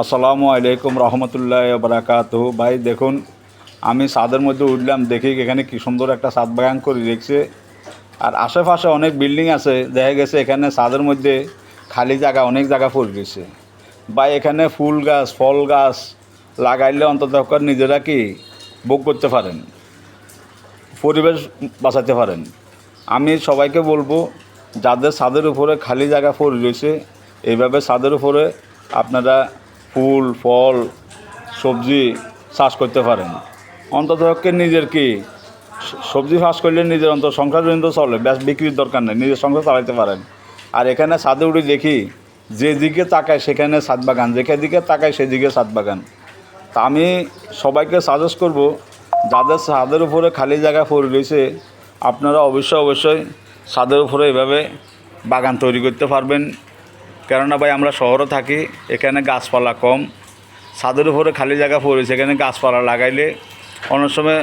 আসসালামু আলাইকুম রহমতুল্লাহ বারাকাত ভাই, দেখুন, আমি ছাদের মধ্যে উঠলাম, দেখি এখানে কি সুন্দর একটা ছাদ বাগান করে রেখেছে আর আশেপাশে অনেক বিল্ডিং আছে, দেখা গেছে এখানে ছাদের মধ্যে খালি জায়গা, অনেক জায়গা পড়ে গেছে বা এখানে ফুল গাছ, ফল গাছ লাগাইলে অন্তত নিজেরা কি ভোগ করতে পারেন, পরিবেশ বাঁচাতে পারেন। আমি সবাইকে বলব, যাদের ছাদের উপরে খালি জায়গা পড়ে রয়েছে, এইভাবে ছাদের উপরে আপনারা ফুল, ফল, সবজি চাষ করতে পারেন অন্তত পক্ষে নিজের কি, সবজি চাষ করলে নিজের অন্তত সংসার পর্যন্ত চলে, ব্যাস বিক্রির দরকার নেই, নিজের সংসার চালাতে পারেন। আর এখানে ছাদে উঠে দেখি যেদিকে তাকায় সেখানে ছাদ বাগান, যেখানে দিকে তাকায় সেদিকে ছাদ বাগান। তা আমি সবাইকে সাজেস্ট করব, যাদের ছাদের উপরে খালি জায়গা পড়ে রয়েছে, আপনারা অবশ্যই অবশ্যই ছাদের উপরে এভাবে বাগান তৈরি করতে পারবেন। কেননা ভাই, আমরা শহরে থাকি, এখানে গাছপালা কম। ছাদের উপরে খালি জায়গা পড়েছে এখানে গাছপালা লাগাইলে অনেক সময়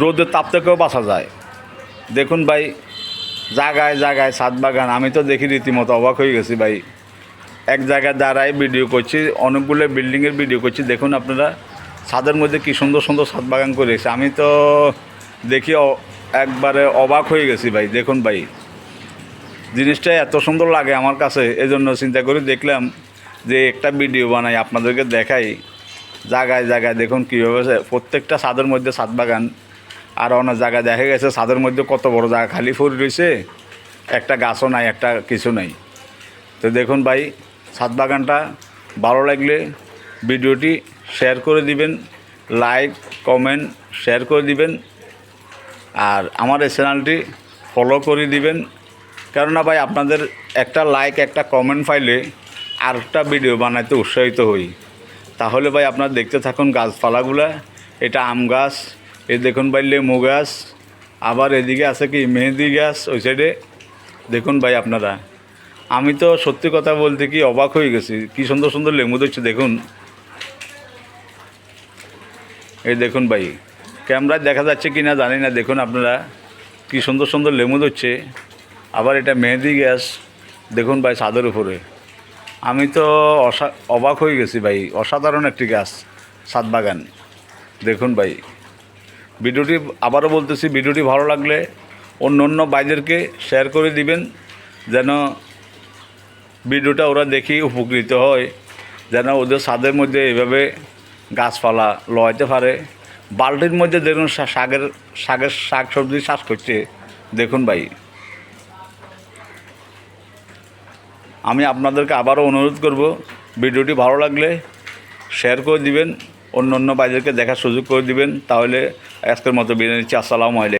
রোদের তাপ থেকেও বাঁচা যায়। দেখুন ভাই, জায়গায় জায়গায় ছাদ বাগান, আমি তো দেখি রীতিমতো অবাক হয়ে গেছি ভাই। এক জায়গায় দাঁড়ায় ভিডিও করছি, অনেকগুলো বিল্ডিংয়ের ভিডিও করছি। দেখুন আপনারা, ছাদের মধ্যে কি সুন্দর সুন্দর ছাদ বাগান করেছে। আমি তো দেখি একবারে অবাক হয়ে গেছি ভাই, দেখুন ভাই। জিনিসটা এত সুন্দর লাগে আমার কাছে, এজন্য চিন্তা করে দেখলাম যে একটা ভিডিও বানাই, আপনাদেরকে দেখাই। জায়গায় জায়গায় দেখুন কীভাবে প্রত্যেকটা ছাদের মধ্যে ছাদ বাগান। আর অনেক জায়গায় দেখা গেছে, ছাদের মধ্যে কত বড় জায়গা, খালি ফুল রয়েছে, একটা গাছও নাই, একটা কিছু নাই। তো দেখুন ভাই, ছাদ বাগানটা ভালো লাগলে ভিডিওটি শেয়ার করে দিবেন লাইক কমেন্ট শেয়ার করে দিবেন, আর আমার এই চ্যানেলটি ফলো করে দিবেন। কেননা ভাই, আপনাদের একটা লাইক একটা কমেন্ট পাইলে আরেকটা ভিডিও বানাইতে উৎসাহিত হই। তাহলে ভাই, আপনারা দেখতে থাকুন গাছপালাগুলা, এটা আম গাছ, এ দেখুন ভাই লেমু গাছ, আবার এদিকে আছে কি মেহেদি গাছ, ওই সাইডে দেখুন ভাই আপনারা। আমি তো সত্যি কথা বলতে কি অবাক হয়ে গেছি, কি সুন্দর সুন্দর লেমু দিচ্ছে দেখুন। এই দেখুন ভাই ক্যামেরায় দেখা যাচ্ছে কি না জানি না, দেখুন আপনারা, কি সুন্দর সুন্দর লেমু দিচ্ছে আবার এটা মেহেদি গ্যাস, দেখুন ভাই ছাদের উপরে। আমি তো অসা, অবাক হয়ে গেছি ভাই, অসাধারণ একটি গাছ ছাদ বাগান। দেখুন ভাই, ভিডিওটি আবারও বলতেছি, ভিডিওটি ভালো লাগলে অন্য অন্য বাইদেরকে শেয়ার করে দিবেন, যেন ভিডিওটা ওরা দেখি উপকৃত হয়, যেন ওদের ছাদের মধ্যে এভাবে গাছপালা লওয়াইতে পারে। বালতির মধ্যে দেখুন শাকের শাকের শাক সবজি চাষ করছে। দেখুন ভাই। আমি আপনাদেরকে আবারও অনুরোধ করব, ভিডিওটি ভালো লাগলে শেয়ার করে দিবেন অন্য অন্য বাইদেরকে দেখার সুযোগ করে দিবেন, তাহলে আজকের মতো বিরিয়ানি আসসালামু আলাইকুম।